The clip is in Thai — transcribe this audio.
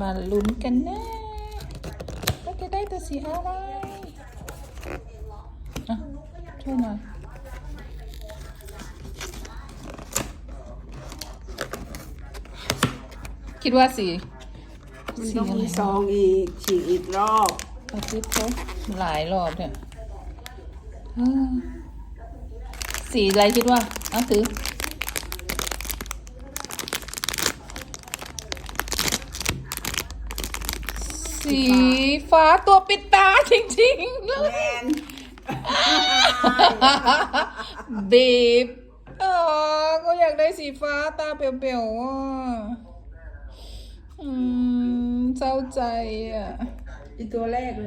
มาลุ้นกันนะว่าจะได้ตัวสีอะไรอะช่วยหน่อยคิดว่าสีมันต้องมีซองอีกฉีกอีกรอบอาทิตย์เขาหลายรอบเนี่ยเออสีอะไรคิดว่าเอาถือ สีฟ้าตัวปิดตาจริงๆเลแมยนบีบเออก็อยากได้สีฟ้าตาเปรียวๆอะอืมเศร้าใจอะ อีตัวแรกเลย